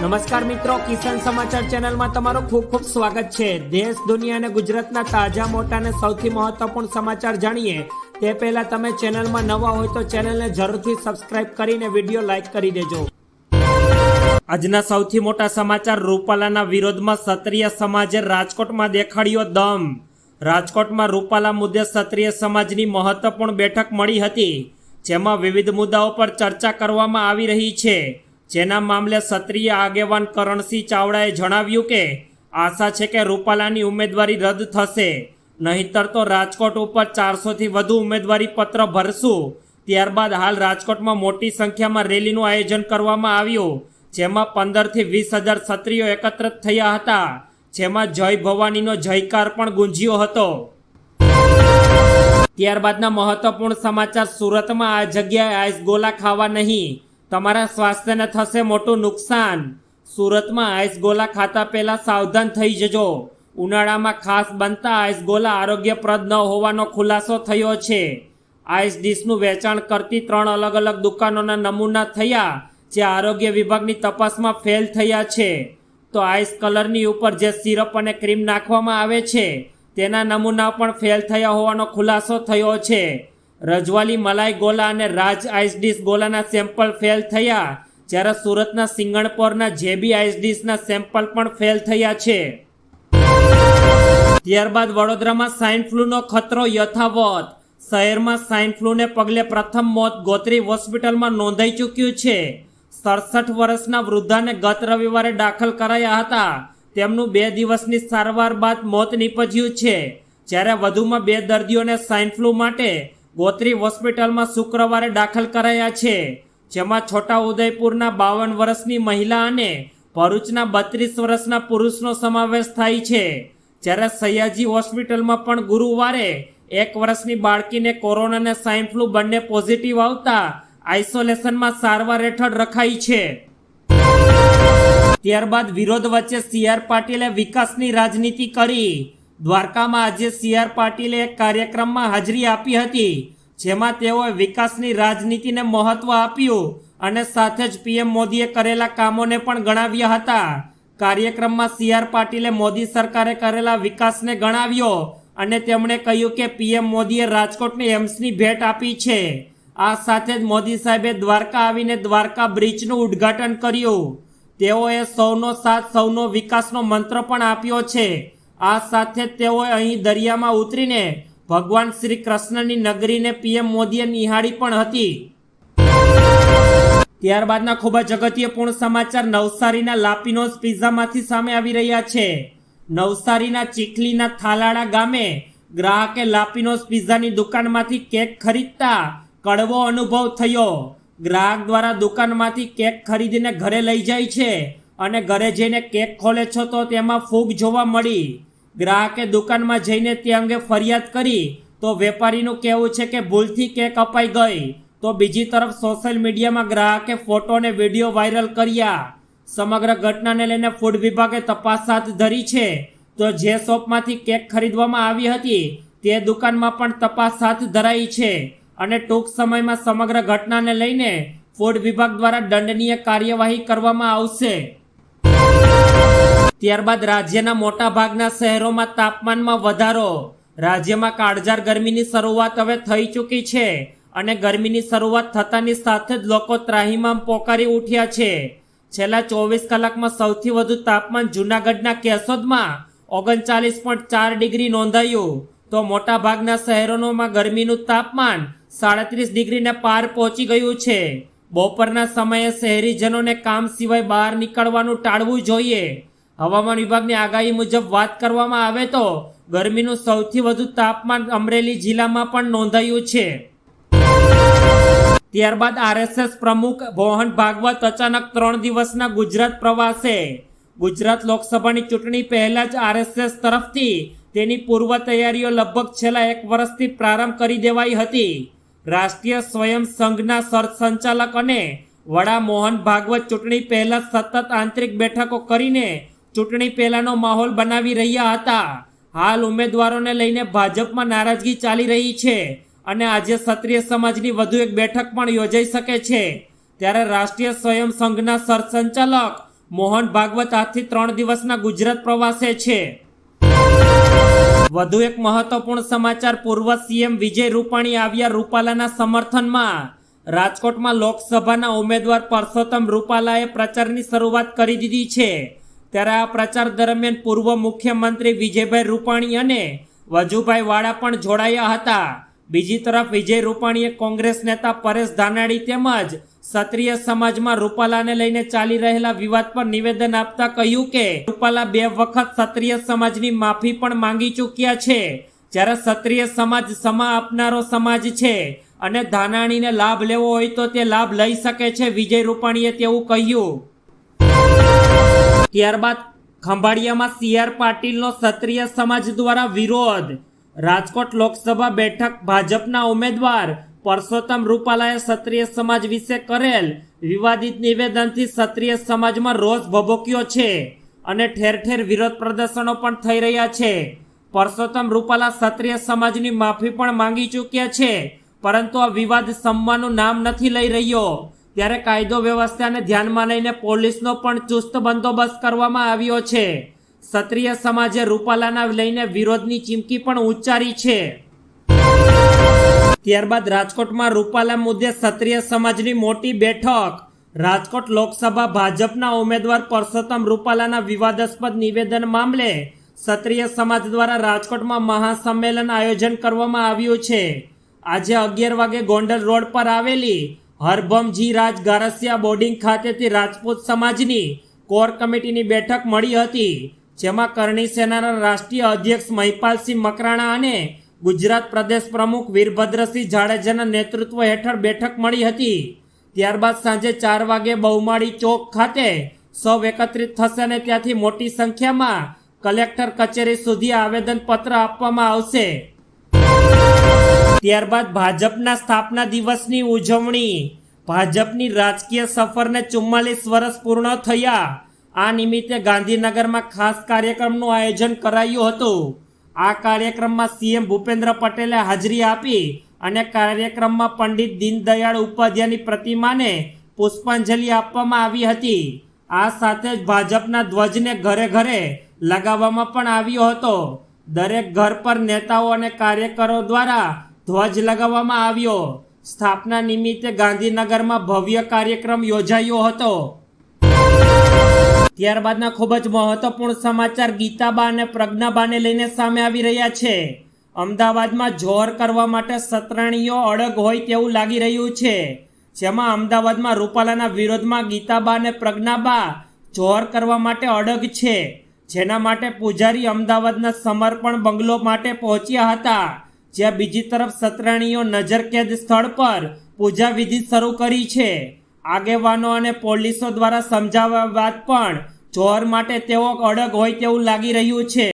નમસ્કાર મિત્રો, કિસાન સમાચાર ચેનલમાં તમારું ખૂબ ખૂબ સ્વાગત છે. દેશ, દુનિયા અને ગુજરાતના તાજા, મોટા અને સૌથી મહત્વપૂર્ણ સમાચાર જાણીએ. તે પહેલા તમે ચેનલમાં નવા હોય તો ચેનલને જરૂરથી સબસ્ક્રાઇબ કરીને વીડિયો લાઇક કરી દેજો. આજના સૌથી મોટા સમાચાર, રૂપાલાના વિરોધમાં ક્ષત્રિય સમાજે રાજકોટમાં દેખાડ્યો દમ. રાજકોટમાં રૂપાલા મુદ્દે ક્ષત્રિય સમાજની મહત્વપૂર્ણ બેઠક મળી હતી, જેમાં વિવિધ મુદ્દાઓ પર ચર્ચા કરવામાં આવી રહી છે. જેના મામલે ક્ષત્રિય આગેવાન કરણસિંહ ચાવડાએ જણાવ્યું કે, આશા છે કે રૂપાલાની ઉમેદવારી રદ થશે. નહીંતર તો રાજકોટ ઉપર ચારસોથી વધુ ઉમેદવારી પત્ર ભરશું. ત્યારબાદ હાલ રાજકોટમાં મોટી સંખ્યામાં રેલીનું આયોજન કરવામાં આવ્યું, જેમાં પંદરથી વીસ હજાર ક્ષત્રિયો એકત્રિત થયા હતા, જેમાં જય ભવાનીનો જયકાર પણ ગુંજ્યો હતો. ત્યારબાદના મહત્વપૂર્ણ સમાચાર, સુરતમાં આ જગ્યાએ આઈસ ગોલા ખાવા નહીં. તમારા સ્વાસ્થ્યને થશે મોટું નુકસાન. સુરતમાં આઈસ ગોલા ખાતા પહેલાં સાવધાન થઈ જજો. ઉનાળામાં ખાસ બનતા આઈસ ગોલા આરોગ્યપ્રદ ન હોવાનો ખુલાસો થયો છે. આઈસ ડીશનું વેચાણ કરતી ત્રણ અલગ અલગ દુકાનોના નમૂના થયા, જે આરોગ્ય વિભાગની તપાસમાં ફેલ થયા છે. તો આઈસ કલરની ઉપર જે સિરપ અને ક્રીમ નાખવામાં આવે છે, તેના નમૂના પણ ફેલ થયા હોવાનો ખુલાસો થયો છે. રજવાલી મલાઈ ગોલા અને રાજ આઈસડીસ ગોલાના સેમ્પલ ફેલ થયા. જ્યારે સુરતના સિંગણપોરના જેબી આઈસડીસના સેમ્પલ પણ ફેલ થયા છે. ત્યારબાદ વડોદરામાં સ્વાઇન ફ્લૂનો ખતરો યથાવત. શહેરમાં સ્વાઇન ફ્લૂને પગલે પ્રથમ મોત ગોત્રી હોસ્પિટલમાં નોંધાઈ ચૂક્યું છે. સડસઠ વર્ષના વૃદ્ધાને ગત રવિવારે દાખલ કરાયા હતા. તેમનું બે દિવસની સારવાર બાદ મોત નીપજ્યું છે. જ્યારે વધુમાં બે દર્દીઓને સ્વાઇન ફ્લૂ માટે ગોત્રી હોસ્પિટલમાં શુક્રવારે દાખલ કરાયા છે, જેમાં છોટા ઉદયપુરના બાવન વર્ષની મહિલા અને ભરૂચના બત્રીસ વર્ષના પુરુષનો સમાવેશ થાય છે. જ્યારે સયાજી હોસ્પિટલમાં પણ ગુરુવારે એક વર્ષની બાળકીને કોરોના અને સ્વાઇન ફ્લૂ બંને પોઝિટિવ આવતા આઇસોલેશનમાં સારવાર હેઠળ રખાઈ છે. ત્યારબાદ વિરોધ વચ્ચે સી આર પાટીલે વિકાસની રાજનીતિ કરી. દ્વારકામાં આજે સી આર પાટીલે એક કાર્યક્રમમાં હાજરી આપી હતી, જેમાં તેઓએ વિકાસની રાજનીતિને મહત્વ આપ્યું અને સાથે જ પીએમ મોદીએ કરેલા કામોને પણ ગણાવ્યા હતા. કાર્યક્રમમાં સી આર પાટીલે મોદી સરકારે કરેલા વિકાસને ગણાવ્યો અને તેમણે કહ્યું કે પીએમ મોદીએ રાજકોટની એમ્સની ભેટ આપી છે. આ સાથે જ મોદી સાહેબે દ્વારકા આવીને દ્વારકા બ્રિજનું ઉદ્ઘાટન કર્યું. તેઓએ સૌનો સાથ, સૌનો વિકાસનો મંત્ર પણ આપ્યો છે. આ સાથે તેઓએ અહીં દરિયામાં ઉતરીને ભગવાન શ્રી કૃષ્ણની નગરીને પીએમ મોદીએ નિહાળી પણ હતી. ત્યારબાદના ખૂબ જ અગત્યપૂર્ણ સમાચાર નવસારીના લાપિનોઝ પિઝામાંથી સામે આવી રહ્યા છે. નવસારીના ચીખલીના થાલાડા ગામે ગ્રાહકે લાપિનોઝ પિઝાની દુકાનમાંથી કેક ખરીદતા કડવો અનુભવ થયો. ગ્રાહક દ્વારા દુકાનમાંથી કેક ખરીદીને ઘરે લઈ જાય છે અને ઘરે જઈને કેક ખોલે છો તો તેમાં ફૂગ જોવા મળી. ગ્રાહકે દુકાનમાં જઈને તે અંગે ફરિયાદ કરી, તો વેપારીનું કહેવું છે કે ભૂલથી કેક અપાઈ ગઈ. તો બીજી તરફ સોશિયલ મીડિયામાં ગ્રાહકે ફોટો અને વીડિયો વાયરલ કર્યા. સમગ્ર ઘટનાને લઈને ફૂડ વિભાગે તપાસ હાથ ધરી છે. તો જે શોપમાંથી કેક ખરીદવામાં આવી હતી, તે દુકાનમાં પણ તપાસ હાથ ધરાઈ છે અને ટૂંક સમયમાં સમગ્ર ઘટનાને લઈને ફૂડ વિભાગ દ્વારા દંડનીય કાર્યવાહી કરવામાં આવશે. ત્યારબાદ રાજ્યના મોટા ભાગના શહેરોમાં તાપમાનમાં વધારો. રાજ્યમાં કાળઝાળ ગરમીની શરૂઆત હવે થઈ ચૂકી છે અને ગરમીની શરૂઆત થતાની સાથે જ લોકો ત્રાહીમામ પોકારી ઉઠ્યા છે. છેલ્લા ચોવીસ કલાકમાં સૌથી વધુ તાપમાન જૂનાગઢના કેશોદમાં ઓગણચાલીસ પોઈન્ટ ચાર ડિગ્રી નોંધાયું. તો મોટાભાગના શહેરોમાં ગરમીનું તાપમાન સાડત્રીસ ડિગ્રીને પાર પહોંચી ગયું છે. બપોરના સમયે શહેરીજનોને કામ સિવાય બહાર નીકળવાનું ટાળવું જોઈએ. હવામાન વિભાગની આગાહી મુજબ વાત કરવામાં આવે તો ગરમીનું સૌથી વધુ તાપમાન અમરેલી જિલ્લામાં પણ નોંધાયું છે. ત્યારબાદ આરએસએસ પ્રમુખ મોહન ભાગવત અચાનક ત્રણ દિવસના ગુજરાત પ્રવાસે. ગુજરાત લોકસભાની ચૂંટણી પહેલા જ આરએસએસ તરફથી તેની પૂર્વ તૈયારીઓ લગભગ છેલ્લા એક વર્ષથી પ્રારંભ કરી દેવાઈ હતી. રાષ્ટ્રીય સ્વયં સંઘના સરસંચાલક અને વડા મોહન ભાગવત ચૂંટણી પહેલા સતત આંતરિક બેઠકો કરીને ચૂંટણી પહેલાનો માહોલ બનાવી રહ્યા હતા. હાલ ઉમેદવારોને લઈને ભાજપમાં નારાજગી ચાલી રહી છે અને આજે ક્ષત્રિય સમાજની વધુ એક બેઠક પણ યોજાઈ શકે છે. ત્યારે રાષ્ટ્રીય સ્વયં સંઘના સરસંચાલક મોહન ભાગવત આજથી ત્રણ દિવસના ગુજરાત પ્રવાસે છે. વધુ એક મહત્વપૂર્ણ સમાચાર પૂર્વ સીએમ વિજય રૂપાણી આવ્યા રૂપાલાના સમર્થનમાં. રાજકોટમાં લોકસભાના ઉમેદવાર પરસોત્તમ રૂપાલાએ પ્રચારની શરૂઆત કરી દીધી છે. ત્યારે આ પ્રચાર દરમિયાન પૂર્વ મુખ્યમંત્રી વિજયભાઈ રૂપાણી અને વજુભાઈ વાળા પણ જોડાયા હતા. બીજી તરફ વિજય રૂપાણીએ કોંગ્રેસ નેતા પરેશ ધાનાણી તેમજ ક્ષત્રિય સમાજમાં રૂપાલાને લઈને ચાલી રહેલા વિવાદ પર નિવેદન આપતા કહ્યું કે, રૂપાલા બે વખત ક્ષત્રિય સમાજની માફી પણ માંગી ચૂક્યા છે. જ્યારે ક્ષત્રિય સમાજ સમા આપનારો સમાજ છે અને ધાનાણીને લાભ લેવો હોય તો તે લાભ લઈ શકે છે, વિજય રૂપાણીએ તેવું કહ્યું. ત્યારબાદ ખંભાળિયામાં સીઆર પાટીલનો ક્ષત્રિય સમાજ દ્વારા વિરોધ. રાજકોટ લોકસભા બેઠક ભાજપના ઉમેદવાર પરસોત્તમ રૂપાલાએ ક્ષત્રિય સમાજ વિશે કરેલ વિવાદિત નિવેદનથી ક્ષત્રિય સમાજમાં રોષ ભભોક્યો છે અને ઠેર ઠેર વિરોધ પ્રદર્શનો પણ થઈ રહ્યા છે. પરસોત્તમ રૂપાલા ક્ષત્રિય સમાજની માફી પણ માંગી ચૂક્યા છે, પરંતુ આ વિવાદ સમવાનું નામ નથી લઈ રહ્યો. ત્યારે કાયદો વ્યવસ્થાને ધ્યાનમાં લઈને પોલીસનો પણ ચુસ્ત બંદોબસ્ત કરવામાં આવ્યો છે. ક્ષત્રિય સમાજે રૂપાલાના લઈને વિરોધની ચીમકી પણ ઉચ્ચારી છે. ત્યારબાદ રાજકોટમાં રૂપાલા મુદ્દે ક્ષત્રિય સમાજની મોટી બેઠક. રાજકોટ લોકસભા ભાજપના ઉમેદવાર પરસોત્તમ રૂપાલાના વિવાદાસ્પદ નિવેદન મામલે ક્ષત્રિય સમાજ દ્વારા રાજકોટમાં મહાસંમેલન આયોજન કરવામાં આવ્યું છે. આજે અગિયાર વાગે ગોંડલ રોડ પર આવેલી હરભમજી રાજ ગારસિયા બોર્ડિંગ ખાતેથી રાજપૂત સમાજની કોર કમિટીની બેઠક મળી હતી, જેમાં કરણી સેનાના રાષ્ટ્રીય અધ્યક્ષ મહિપાલસિંહ મકરાણા અને ગુજરાત પ્રદેશ પ્રમુખ વીરભદ્રસિંહ જાડેજાના નેતૃત્વ હેઠળ બેઠક મળી હતી. ત્યારબાદ સાંજે ચાર વાગે બહુમાળી ચોક ખાતે સૌ એકત્રિત થશે અને ત્યાંથી મોટી સંખ્યામાં કલેક્ટર કચેરી સુધી આવેદનપત્ર આપવામાં આવશે. ત્યારબાદ ભાજપના સ્થાપના દિવસની ઉજવણી. ભાજપની રાજકીય સફરને ચુમ્માલીસ વર્ષ પૂર્ણ થયા. આ નિમિત્તે ગાંધીનગરમાં ખાસ કાર્યક્રમનું આયોજન કરાયું હતું. આ કાર્યક્રમમાં સીએમ ભૂપેન્દ્ર પટેલે હાજરી આપી અને કાર્યક્રમમાં પંડિત દીનદયાળ ઉપાધ્યાયની પ્રતિમાને પુષ્પાંજલિ આપવામાં આવી હતી. આ સાથે જ ભાજપના ધ્વજને ઘરે ઘરે લગાવવામાં પણ આવ્યો હતો. દરેક ઘર પર નેતાઓ અને કાર્યકરો દ્વારા ધ્વજ લગાવવામાં આવ્યો. સ્થાપના નિમિત્તે ગાંધીનગરમાં ભવ્ય કાર્યક્રમ યોજાયો હતો. ત્યારબાદના ખૂબ જ મહત્વપૂર્ણ સમાચાર ગીતાબા અને પ્રજ્ઞાબાને લઈને સામે આવી રહ્યા છે. અમદાવાદમાં જોર કરવા માટે સતરણીઓ અડગ હોય તેવું લાગી રહ્યું છે. જેમાં અમદાવાદમાં રૂપાલાના વિરોધમાં ગીતાબા અને પ્રજ્ઞાબા જોર કરવા માટે અડગ છે. જેના માટે પૂજારી અમદાવાદના સમર્પણ બંગલો માટે પહોંચ્યા હતા. જ્યાં બીજી તરફ સતરાણીઓ નજરકેદ સ્થળ પર પૂજા વિધિ શરૂ કરી છે. આગેવાનો અને પોલીસો દ્વારા સમજાવ્યા બાદ પણ જોહર માટે તેઓ અડગ હોય તેવું લાગી રહ્યું છે.